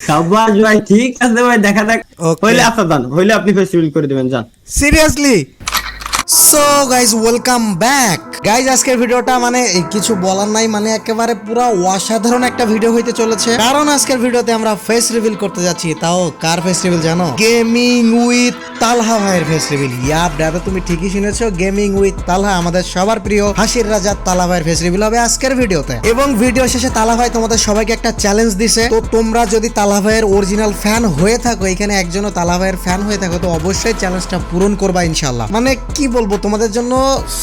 সাব্বাস ভাই ঠিক আছে ভাই দেখা যাক. হইলে আচ্ছা যান হইলে আপনি ফেস্টিভ্যাল করে দিবেন যান seriously so guys welcome back guys আজকের ভিডিওটা মানে কিছু বলার নাই মানে একেবারে পুরো অসাধারণ একটা ভিডিও হইতে চলেছে। কারণ আজকের ভিডিওতে আমরা ফেস রিভিল করতে যাচ্ছি। তাও কার ফেস রিভিল জানো? গেমিং উইথ তালহা ভাইয়ের ফেস রিভিল ইয়াপ, দাদা, তুমি ঠিকই শুনেছো গেমিং উইথ তালহা আমাদের সবার প্রিয় হাসির রাজা তালা ভাইয়ের ফেস রিভিল হবে আজকের ভিডিওতে। এবং ভিডিও শেষে তালা ভাই তোমাদের সবাইকে একটা চ্যালেঞ্জ দিছে। তো তোমরা যদি তালা ভাইয়ের অরিজিনাল ফ্যান হয়ে থাকো, এখানে একজনও তালা ভাইয়ের ফ্যান হয়ে থাকো, তো অবশ্যই চ্যালেঞ্জটা পূরণ করবা ইনশাল্লাহ মানে কি বলব, তোমাদের জন্য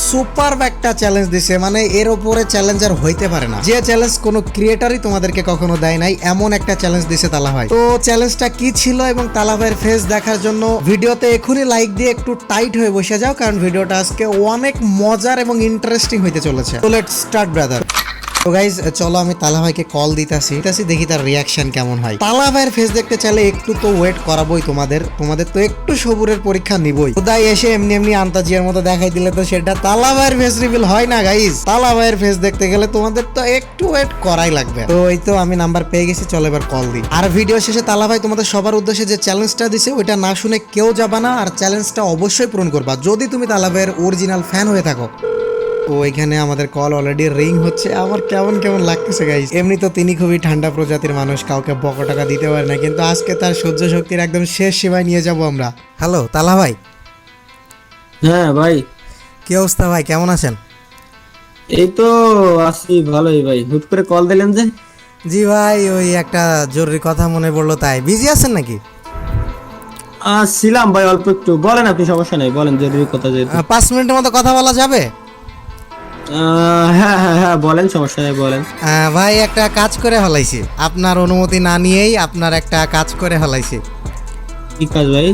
সুপার একটা চ্যালেঞ্জ দিছে মানে এর উপরে চ্যালেঞ্জার হইতে পারে না। যে চ্যালেঞ্জ কোনো ক্রিয়েটারই তোমাদেরকে কখনো দেয় নাই, এমন একটা চ্যালেঞ্জ দিছে তালা ভাই। তো চ্যালেঞ্জটা কি ছিল এবং তালা ভাইয়ের ফেস দেখার জন্য ভিডিওতে এখনই লাইক দিয়ে একটু টাইট হয়ে বসে যাও, কারণ ভিডিওটা আজকে অনেক মজার এবং ইন্টারেস্টিং হইতে চলেছে। তো লেট স্টার্ট ব্রাদার তো গাইজ চলো আমি তালা ভাইকে কল দিতাছি। দিতাছি, দেখি তার রিয়াকশন কেমন হয়। তালা ভাইয়ের ফেস দেখতে চাইলে একটু তো ওয়েট করাবোই তোমাদের। তোমাদের তো একটু সবুরের পরীক্ষা নিবই। খুদাই এসে এমনি এমনি আন্তাজিয়ার মতো দেখাই দিলে তো সেটা তালা ভাইয়ের ফেস রিভিল হয় না গাইজ তালা ভাইয়ের ফেস দেখতে গেলে তোমাদের তো একটু ওয়েট করাই লাগবে। তো এই তো আমি নাম্বার পেয়ে গেছি, চলো এবার কল দিই। আর ভিডিও শেষে তালা ভাই তোমাদের সবার উদ্দেশ্যে যে চ্যালেঞ্জটা দিছে, ওইটা না শুনে কেউ যাবা না। আর চ্যালেঞ্জটা অবশ্যই পূরণ করবা। যদি তুমি তালা ভাইয়ের অরিজিনাল ফ্যান হয়ে থাকো। তো এখানে আমাদের কল অলরেডি রিং হচ্ছে। আমার কেমন কেমন লাগতেছে গাইজ এমনি তো তিনি খুবই ঠান্ডা প্রজাতির মানুষ কাউকে বক টাকা দিতে পারে না। কিন্তু আজকে তার সহ্য শক্তির একদম শেষ সীমায় নিয়ে যাব আমরা। হ্যালো তালা ভাই? হ্যাঁ ভাই। কি অবস্থা ভাই? কেমন আছেন? এই তো আছি ভালোই ভাই। হুট করে কল দিলেন যে। জি ভাই ওই একটা জরুরি কথা মনে পড়ল তাই। বিজি আছেন নাকি? ছিলাম ভাই অল্প একটু। বলেন আপনি সমস্যা নাই। বলেন জরুরি কথা আহ, পাঁচ মিনিটের মতো কথা বলা যাবে? হ্যাঁ হ্যাঁ হ্যাঁ বলেন সমস্যা নাই বলেন আহ, ভাই একটা কাজ করে ফেলাইছি আপনার অনুমতি না নিয়েই আপনার একটা কাজ করে ফেলাইছি কি কাজ ভাই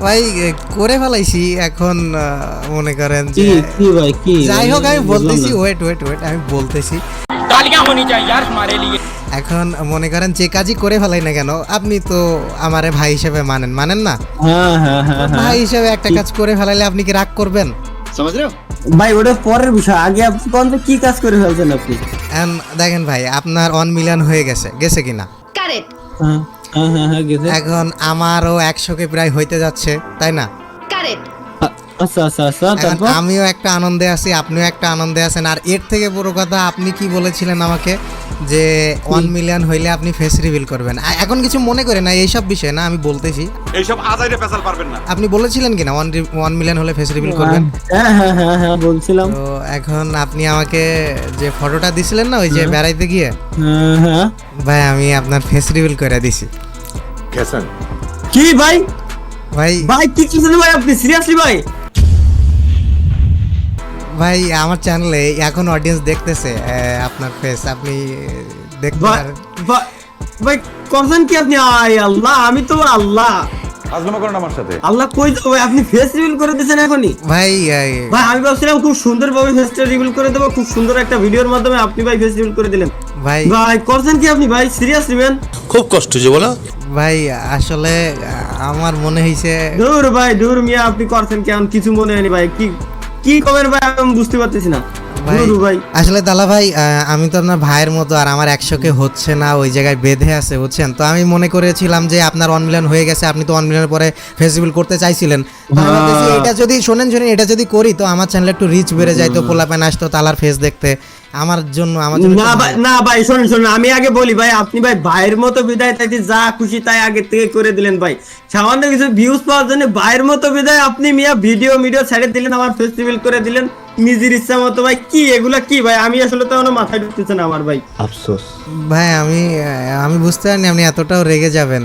ভাই এ, করে ফেলাইছি এখন আহ, মনে করেন কি যে কি ভাই কি যাই হোক আমি বুঝলাম বলতেছি না। ওয়েট ওয়েট ওয়েট আমি বলতেছি तालियां होनी चाहिए यार हमारे लिए এখন মনে করেন যে কাজই করে ফেলাই না কেন আপনি তো আমারে ভাই হিসেবে মানেন মানেন না হ্যাঁ হ্যাঁ হ্যাঁ হ্যাঁ ভাই হিসেবে একটা কাজ করে ফেলাইলে আপনি কি রাগ করবেন ভাই ওটা পরের বিষয়। আগে আপনি কোন যে কি কাজ করে ফেলছেন আপনি? দেখেন ভাই আপনার অন মিলান হয়ে গেছে। গেছে কিনা? কারেক্ট হ্যাঁ হ্যাঁ হ্যাঁ গেছে। এখন আমারও একশোকে প্রায় হইতে যাচ্ছে তাই না? আচ্ছা আচ্ছা আচ্ছা তারপর? আমিও একটা আনন্দে আছি আপনিও একটা আনন্দে আছেন। আর এর থেকে বড় কথা আপনি কি বলেছিলেন আমাকে যে ওয়ান মিলিয়ন হইলে আপনি ফেস রিভিল করবেন? এখন কিছু মনে করে না এইসব বিষয় না আমি বলতেছি। এইসব আজাইরে পেশাল পারবেন না। আপনি বলেছিলেন কিনা ওয়ান ওয়ান মিলিয়ন হলে ফেস রিভিল করবেন? হ্যাঁ হ্যাঁ হ্যাঁ হ্যাঁ বলছিলাম। তো এখন আপনি আমাকে যে ফটোটা দিছিলেন না ওই যে বেড়াইতে গিয়ে? হ্যাঁ হ্যাঁ। ভাই আমি আপনার ফেস রিভিল করে দিছি। কি ভাই? ভাই ভাই কি করছেন ভাই আপনি? সিরিয়াসলি ভাই? ভাই আমার চ্যানেলে এখন অডিয়েন্স দেখতেছে আপনার ফেস আপনি দেখতে ভাই পারেন। ভাই- ভাই করছেন কি আপনি? আয় আল্লাহ আমি তো আল্লাহ। আজলমা করেন আমার সাথে। আল্লাহ কই ভাই? আপনি ফেস রিভিল করে দিয়েছেন এখনই। ভাই ভাই আমি ভাবছিলাম খুব সুন্দর ফেসটা রিভিল করে দেবো খুব সুন্দর একটা ভিডিওর মাধ্যমে আপনি ভাই ফেস রিভিল করে দিলেন। ভাই। ভাই করছেন কি আপনি ভাই? সিরিয়াস নিবেন খুব কষ্ট যে বলো। ভাই আসলে আমার মনে হয়েছে দূর ভাই দূর মিয়া আপনি করছেন কেমন কিছু মনে হয়নি ভাই কি কি কমেন্ট ভাই আমি বুঝতে পারতেছি না। ভাই আসলে দালা ভাই আমি তো আপনার ভাইয়ের মতো আর আমার একশোকে হচ্ছে না ওই জায়গায় বেঁধে আছে বুঝছেন? তো আমি মনে করেছিলাম যে আপনার মিলিয়ন হয়ে গেছে আপনি তো মিলিয়নের পরে ফেসিবল করতে চাইছিলেন। এটা যদি শোনেন শোনেন এটা যদি করি তো আমার চ্যানেলে একটু রিচ বেড়ে যায় তো পোলাপান আসতো তালার ফেস দেখতে। আমার জন্য আমার না ভাই না ভাই শোনেন শোনেন আমি আগে বলি ভাই আপনি ভাই ভাইয়ের মতো বিদায় তাইতে যা খুশি তাই আগে থেকে করে দিলেন ভাই। সামান্য কিছু ভিউজ পাওয়ার জন্য ভাইয়ের মতো বিদায় আপনি মিয়া ভিডিও ভিডিও ছেড়ে দিলেন আমার ফেস্টিভ্যাল করে দিলেন। নিজের ইচ্ছা মতো ভাই কি এগুলা কি ভাই? আমি আসলে তো কোনো মাথায় ঢুকতেছে না আমার ভাই। আফসোস। ভাই আমি আমি বুঝতে পারিনি আপনি এতটাও রেগে যাবেন।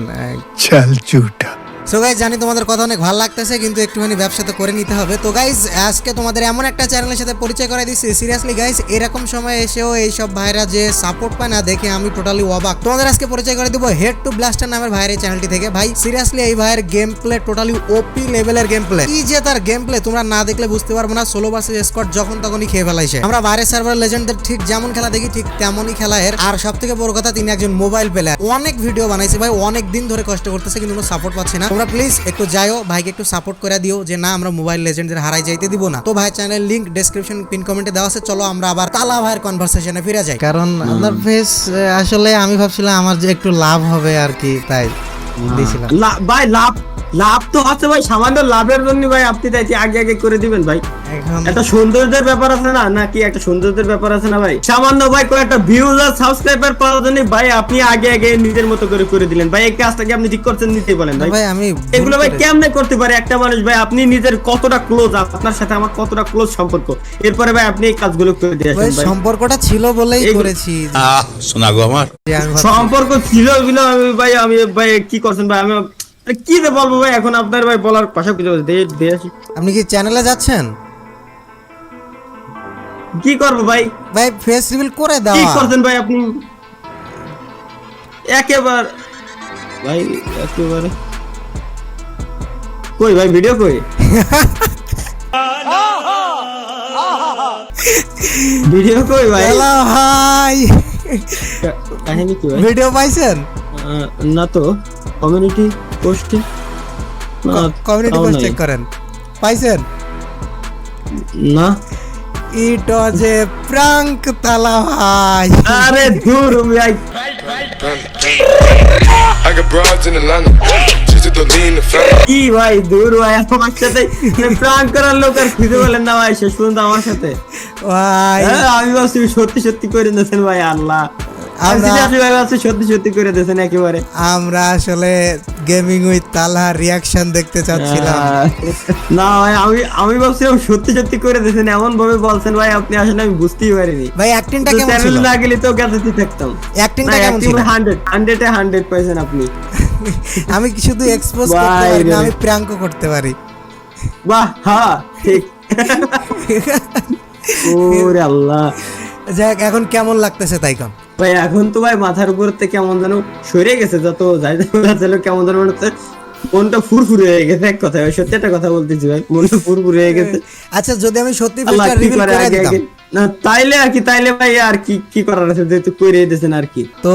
সো গাইজ জানি তোমাদের কথা অনেক ভালো লাগতেছে, কিন্তু একটুখানি ব্যবসা তো করে নিতে হবে। তো গাইজ আজকে তোমাদের এমন একটা চ্যানেলের সাথে পরিচয় করাই দিচ্ছি। সিরিয়াসলি গাইজ এরকম সময় এসেও এইসব ভাইরা যে সাপোর্ট পায় না, দেখে আমি টোটালি অবাক। তোমাদের আজকে পরিচয় করে দেবো হেড টু ব্লাস্টার নামের ভাইয়ের এই চ্যানেলটি থেকে। ভাই সিরিয়াসলি এই ভাইয়ের গেম প্লে টোটালি ওপি লেভেলের গেম প্লে কি যে তার গেম প্লে তোমরা না দেখলে বুঝতে পারব না। সোলো ভার্সেস স্কোয়াড যখন তখনই খেয়ে ফেলাইছে। আমরা বাইরের সার্ভার লেজেন্ডদের ঠিক যেমন খেলা দেখি, ঠিক তেমনই খেলা এর। আর সব থেকে বড় কথা, তিনি একজন মোবাইল প্লেয়ার অনেক ভিডিও বানাইছে ভাই, অনেক দিন ধরে কষ্ট করতেছে, কিন্তু কোনো সাপোর্ট পাচ্ছে না। তোমরা প্লিজ একটু যাইও ভাইকে একটু সাপোর্ট করে দিও যে না আমরা মোবাইল লেজেন্ডদের হারাই যাইতে দিব না। তো ভাই চ্যানেল লিংক ডেসক্রিপশন পিন কমেন্টে দেওয়া আছে চলো আমরা আবার তালা ভাইয়ের কনভারসেশনে ফিরে যাই। কারণ আপনার ফেস আসলে আমি ভাবছিলাম আমার যে একটু লাভ হবে আর কি তাই দিয়েছিলাম ভাই লাভ লাভ তো আছে ভাই সামান্য লাভের জন্য ভাই আপনি তাই আগে আগে করে দিবেন ভাই। একটা সৌন্দর্যের ব্যাপার আছে না নাকি একটা সৌন্দর্যের ব্যাপার আছে না ভাই? সামান্য ভাই কয়েকটা ভিউজ আর সাবস্ক্রাইবার পাওয়ার জন্য ভাই আপনি আগে আগে নিজের মতো করে করে দিলেন। ভাই এই কাজটাকে আপনি ঠিক করছেন নিতে বলেন ভাই? ভাই আমি এগুলো ভাই কেমনে করতে পারে? একটা মানুষ ভাই আপনি নিজের কতটা ক্লোজ আপনার সাথে আমার কতটা ক্লোজ সম্পর্ক? এরপরে ভাই আপনি এই কাজগুলো করে দিয়ে ভাই আসেন ভাই সম্পর্কটা ছিল বলেই করেছি। আহ শোনা গো আমার। সম্পর্ক ছিল বলে আমি ভাই আমি ভাই কি করছেন ভাই? আমি কি যে বলব ভাই এখন আপনার ভাই বলার ভাষা কিছু দিয়ে আসি। আপনি কি চ্যানেলে যাচ্ছেন? কি করব ভাই? ভাই ফেস রিভিল করে দাও কি করছেন ভাই আপনি? একেবার ভাই একেবারে। কই ভাই ভিডিও কই? ভিডিও কই ভাই? হ্যালো ভাই। কাহিনী কি ভাই? ভিডিও পাইছেন? না তো কমিউনিটি পোস্টে কমিউনিটি পোস্ট চেক করেন। পাইছেন? না। ইট ওয়াজ এ প্রাঙ্ক তালা ভাই। আরে দূর ভাই। I got broads in Atlanta. Just to lean the family. কি ভাই দূর ভাই আমার সাথে প্রাঙ্ক করার লোক আর খুঁজে বলেন না ভাই শেষ পর্যন্ত আমার সাথে। ভাই। হ্যাঁ, আমি ভাবছি সত্যি সত্যি করে দিয়েছেন ভাই আল্লাহ। আমরা- আসলে গেমিং উইথ রিয়াকশন দেখতে চাচ্ছিলাম। না ভাই আমি আমি ভাবছিলাম সত্যি সত্যি করে দিয়েছেন এমন ভাবে বলছেন ভাই আপনি আসলে আমি বুঝতেই পারিনি। ভাই অ্যাক্টিংটা কেমন ছিল? না গেলে তো গেছে থাকতাম। অ্যাক্টিংটা কেমন ছিল? হান্ড্রেড হান্ড্রেডে হান্ড্রেড পাইছেন আপনি। আমি কি শুধু এক্সপোজ করতে পারি না আমি প্র্যাঙ্কও করতে পারি? বাহ হ্যাঁ ঠিক। ওরে আল্লাহ। যাক এখন কেমন লাগতেছে তাই কম ভাই এখন তো ভাই মাথার উপর থেকে কেমন যেন সরে গেছে যত যাই যেন কেমন যেন মনে হচ্ছে মনটা ফুরফুরে হয়ে গেছে। এক কথা সত্যি একটা কথা বলতেছি ভাই মনটা ফুরফুরে হয়ে গেছে। আচ্ছা যদি আমি সত্যি ফিল্টার রিভিল করে দিতাম। না তাইলে আর কি তাইলে ভাই আর কি কি করার আছে? যেহেতু করে দিয়েছেন আর কি। তো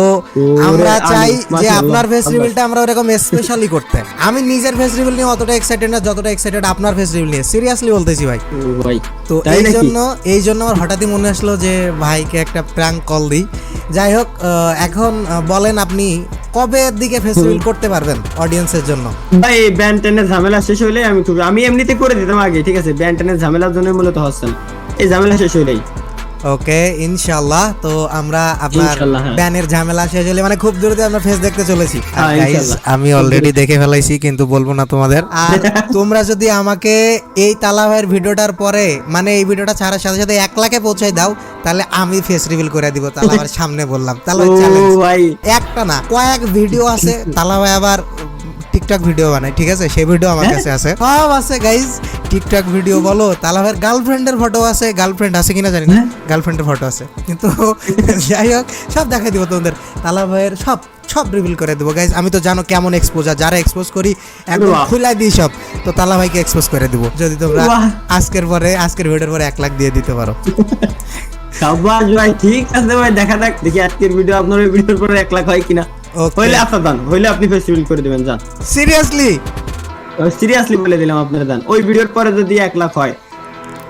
আমরা চাই যে আপনার ফেস আল্লাহ। রিভিলটা আমরা ওরকম স্পেশালি করতে আমি নিজের ফেস রিভিল নিয়ে অতটা এক্সাইটেড না যতটা এক্সাইটেড আপনার ফেস রিভিল নিয়ে। সিরিয়াসলি বলতেছি ভাই। ভাই তো এই জন্য এই জন্য আমার হঠাৎই মনে আসলো যে ভাইকে একটা প্র্যাঙ্ক কল দিই। যাই হোক এখন বলেন আপনি কবে দিকে ফেস রিভিল করতে পারবেন অডিয়েন্সের জন্য? ভাই এই ব্যান্ড টেনের ঝামেলা শেষ হইলে আমি খুব আমি এমনিতে করে দিতাম আগে ঠিক আছে? ব্যান্ড টেনের ঝামেলার জন্য মূলত হচ্ছে এই ঝামেলা শেষ হইলেই। ওকে ইনশাআল্লাহ। তো আমরা আপনার হ্যাঁ। ব্যানের ঝামেলা শেষ হলে মানে খুব দ্রুত আমরা ফেস দেখতে চলেছি। হ্যাঁ। আমি অলরেডি দেখে ফেলাইছি কিন্তু বলব না তোমাদের। আর তোমরা যদি আমাকে এই তালা ভাইয়ের ভিডিওটার পরে মানে এই ভিডিওটা ছাড়ার সাথে সাথে এক লাখে পৌঁছাই দাও তাহলে আমি ফেস রিভিল করে দিব তালা ভাইয়ের সামনে বললাম। তালা ভাই। একটা না কয়েক ভিডিও আছে তালা ভাই আবার টিকটক ভিডিও বানায় ঠিক আছে? সেই ভিডিও আমার কাছে আছে। সব আছে গাইজ টিকটক ভিডিও বলো তালা ভাইয়ের গার্লফ্রেন্ডের ফটো আছে গার্লফ্রেন্ড আছে কিনা জানি না। গার্লফ্রেন্ডের ফটো আছে। কিন্তু যাই হোক সব দেখাই দিব তোমাদের। তালা ভাইয়ের সব সব রিভিল করে দেবো। গাইজ আমি তো জানো কেমন এক্সপোজার যারা এক্সপোজ করি একদম। খুলাই দিই সব। তো তালা ভাইকে এক্সপোজ করে দিব। যদি তোমরা আজকের পরে আজকের ভিডিওর পরে এক লাখ দিয়ে দিতে পারো। সাবাস ভাই ঠিক আছে ভাই দেখা যাক। দেখি আজকের ভিডিও আপনার ভিডিওর পরে এক লাখ হয় কিনা। হইলে আপনার দান হইলে আপনি ফেস্টিভ্যাল করে দিবেন যান সিরিয়াসলি সিরিয়াসলি বলে দিলাম আপনার দান। ওই ভিডিওর পরে যদি এক লাখ হয়।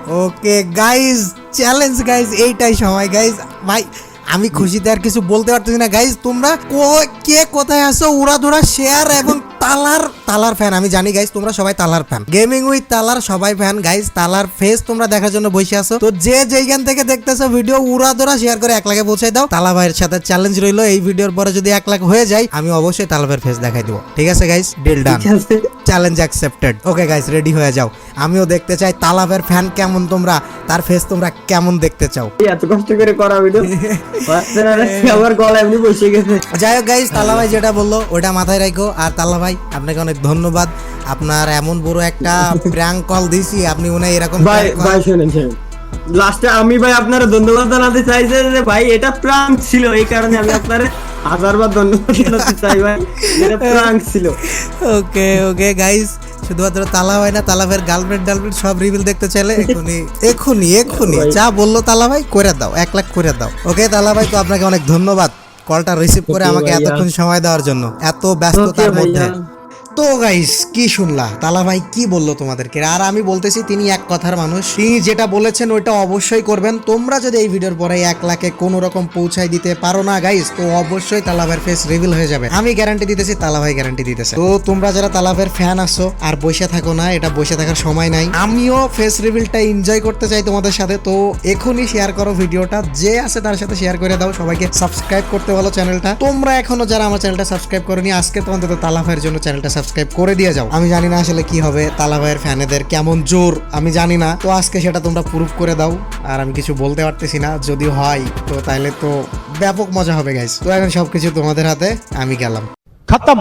ওকে গাইজ চ্যালেঞ্জ গাইজ এইটাই সময়। গাইজ ভাই আমি খুশিতে আর কিছু বলতে পারতেছি না। গাইজ তোমরা কো- কোথায় আছো? উড়া ধরা শেয়ার এবং তালার তালার ফ্যান আমি জানি গাইজ তোমরা সবাই তালার ফ্যান গেমিং উইথ তালার সবাই ফ্যান গাইজ তালার ফেস তোমরা দেখার জন্য বসে আছো। তো যে যেইখান থেকে দেখতেছো ভিডিও উড়া ধরা শেয়ার করে এক লাখে পৌঁছাই দাও। তালা ভাইয়ের সাথে চ্যালেঞ্জ রইল এই ভিডিওর পরে যদি এক লাখ হয়ে যায় আমি অবশ্যই তালা ভাইয়ের ফেস দেখাই দিব। ঠিক আছে guys deal done challenge accepted okay guys ready হয়ে যাও। আমিও দেখতে চাই তালাবের ফ্যান কেমন তোমরা তার ফেস তোমরা কেমন দেখতে চাও। এত কষ্ট করে করা ভিডিও আমার গলা এমনি বসে গেছে। যাই হোক গাইস তালা ভাই যেটা বলল ওটা মাথায় রাখো। আর তালা ভাই আপনাকে অনেক ধন্যবাদ। আপনার এমন বড় একটা প্র্যাঙ্ক কল দিছি আপনি মনে এরকম ভাই ভাই শুনেন শুনেন। লাস্টে আমি ভাই আপনার ধন্যবাদ জানাতে চাইছি যে ভাই এটা প্রাঙ্ক ছিল এই কারণে আমি আপনার হাজারবার ধন্যবাদ জানাতে চাই ভাই। এটা প্রাঙ্ক ছিল। ওকে ওকে গাইস শুধুমাত্র তালা ভাই না তালা ভাইয়ের গার্লফ্রেন্ড টার্লফ্রেন্ড সব রিভিল দেখতে চাইলে এখনই এখনই এখনই। যা বলল তালা ভাই করে দাও এক লাখ করে দাও। ওকে তালা ভাই তো আপনাকে অনেক ধন্যবাদ। কলটা রিসিভ করে আমাকে। এতক্ষণ সময় দেওয়ার জন্য এত ব্যস্ততার মধ্যে। তো গাইস কি শুনলা? তালা ভাই কি বলল তোমাদেরকে? আর আমি বলতেছি, তিনি এক কথার মানুষ। তিনি যেটা বলেছেন, ওইটা অবশ্যই করবেন। তোমরা যদি এই ভিডিওর পরে এক লাখে কোনো রকম পৌঁছাই দিতে পারো না গাইস তো অবশ্যই তালা ভাইয়ের ফেস রিভিল হয়ে যাবে। আমি গ্যারান্টি দিতেছি, তালা ভাই গ্যারান্টি দিতেছে। তো তোমরা যারা তালা ভাইয়ের ফ্যান আসো আর বসে থাকো না, এটা বসে থাকার সময় নাই। আমিও ফেস রিভিলটা এনজয় করতে চাই তোমাদের সাথে, তো এখনই শেয়ার করো ভিডিওটা। যে আছে তার সাথে শেয়ার করে দাও, সবাইকে সাবস্ক্রাইব করতে বলো চ্যানেলটা। তোমরা এখনও যারা আমার চ্যানেলটা সাবস্ক্রাইব করনি, আজকে তোমাদের অন্তত তালা ভাইয়ের জন্য চ্যানেলটা সাবস্ক্রাইব করে দিয়ে যাও। আমি জানি না আসলে কি হবে, তালা ভাইয়ের ফ্যানেদের কেমন জোর, আমি জানি না। তো আজকে সেটা তোমরা প্রুফ করে দাও, আর আমি কিছু বলতে পারতেছি না। যদি হয়, তো তাহলে তো ব্যাপক মজা হবে গাইস তো এখন সবকিছু তোমাদের হাতে, আমি গেলাম। খতম!